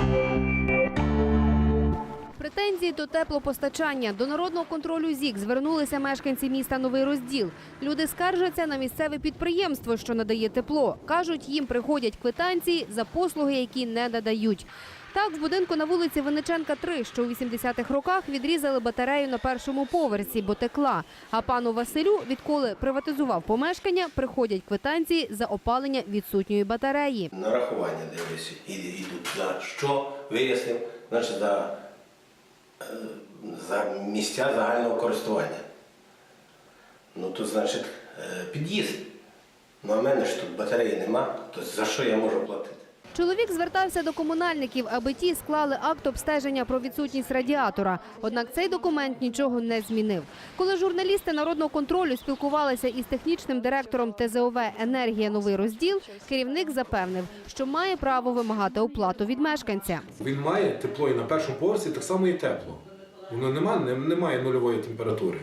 thank you Претензії до теплопостачання до народного контролю ЗІК звернулися мешканці міста Новий Розділ. Люди скаржаться на місцеве підприємство, що надає тепло. кажуть, їм приходять квитанції за послуги, які не надають. Так, в будинку на вулиці Винниченка 3, що у 80-х роках відрізали батарею на першому поверсі, бо текла. А пану Василю, відколи приватизував помешкання, приходять квитанції за опалення відсутньої батареї. Нарахування дивлюся, і- йдуть за що вияснив, значить за, за місця загального користування. Ну то значить е, під'їзд. Ну а в мене ж тут батареї нема, то за що я можу платити? Чоловік звертався до комунальників, аби ті склали акт обстеження про відсутність радіатора. Однак цей документ нічого не змінив. Коли журналісти народного контролю спілкувалися із технічним директором ТЗОВ Енергія Новий розділ, керівник запевнив, що має право вимагати оплату від мешканця. Він має тепло і на першому поверсі так само і тепло. Воно нема, не- немає нульової температури.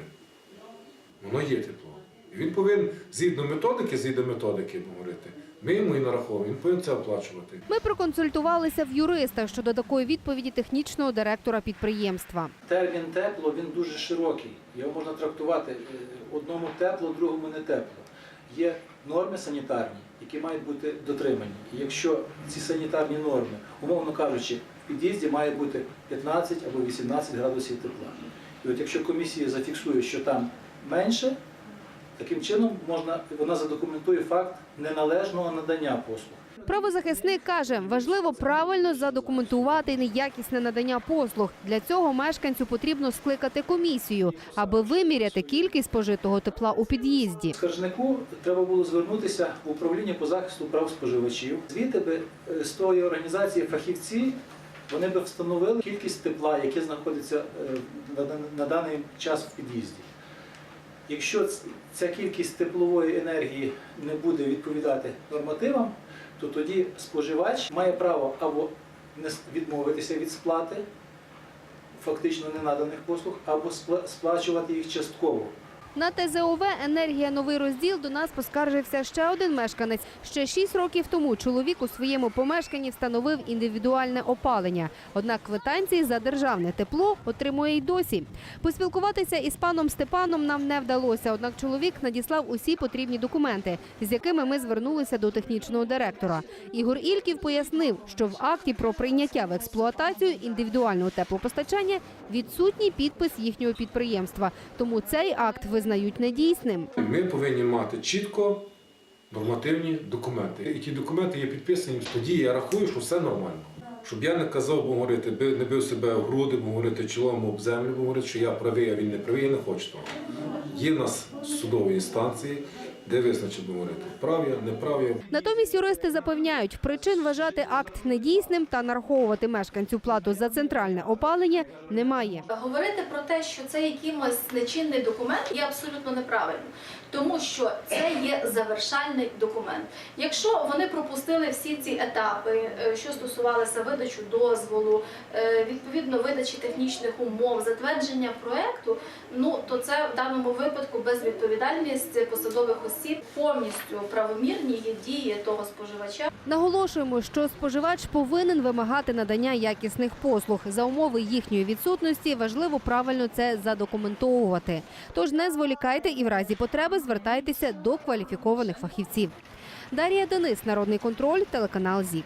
Воно є тепло. Він повинен згідно методики, згідно методики говорити, ми йому і нараховуємо, він повинен це оплачувати. Ми проконсультувалися в юриста щодо такої відповіді технічного директора підприємства. Термін тепло він дуже широкий. Його можна трактувати е, одному тепло, другому не тепло. Є норми санітарні, які мають бути дотримані. І якщо ці санітарні норми, умовно кажучи, в під'їзді має бути 15 або 18 градусів тепла. І от якщо комісія зафіксує, що там менше, таким чином можна вона задокументує факт неналежного надання послуг. Правозахисник каже, важливо правильно задокументувати неякісне надання послуг. Для цього мешканцю потрібно скликати комісію, аби виміряти кількість спожитого тепла у під'їзді. Скаржнику треба було звернутися в управління по захисту прав споживачів. Звідти би е, з тої організації фахівці вони би встановили кількість тепла, яке знаходиться е, на даний час в під'їзді. Якщо ця кількість теплової енергії не буде відповідати нормативам, то тоді споживач має право або відмовитися від сплати фактично ненаданих послуг, або спла- сплачувати їх частково. На ТЗОВ «Енергія Новий розділ» до нас поскаржився ще один мешканець. Ще шість років тому чоловік у своєму помешканні встановив індивідуальне опалення. Однак квитанції за державне тепло отримує й досі. Поспілкуватися із паном Степаном нам не вдалося. Однак чоловік надіслав усі потрібні документи, з якими ми звернулися до технічного директора. Ігор Ільків пояснив, що в акті про прийняття в експлуатацію індивідуального теплопостачання відсутній підпис їхнього підприємства. Тому цей акт визнають недійсним. Ми повинні мати чітко нормативні документи. І ті документи є підписані, тоді я рахую, що все нормально. Щоб я не казав, бо говорити, не бив себе в груди, бо говорити чолом об землю, бо говорити, що я правий, а він не правий, я не хочу того. Є в нас судові інстанції, де визначить говорити, прав я, не прав я. Натомість юристи запевняють, причин вважати акт недійсним та нараховувати мешканцю плату за центральне опалення немає. Говорити про те, що це якимось нечинний документ, є абсолютно неправильно, тому що це є завершальний документ. Якщо вони пропустили всі ці етапи, е, що стосувалися видачу дозволу, е, відповідно видачі технічних умов, затвердження проекту, ну то це в даному випадку безвідповідальність посадових осіб повністю правомірні є дії того споживача. Наголошуємо, що споживач повинен вимагати надання якісних послуг. За умови їхньої відсутності важливо правильно це задокументовувати. Тож не зволікайте і в разі потреби звертайтеся до кваліфікованих фахівців. Дар'я Денис, Народний контроль, телеканал ЗІК.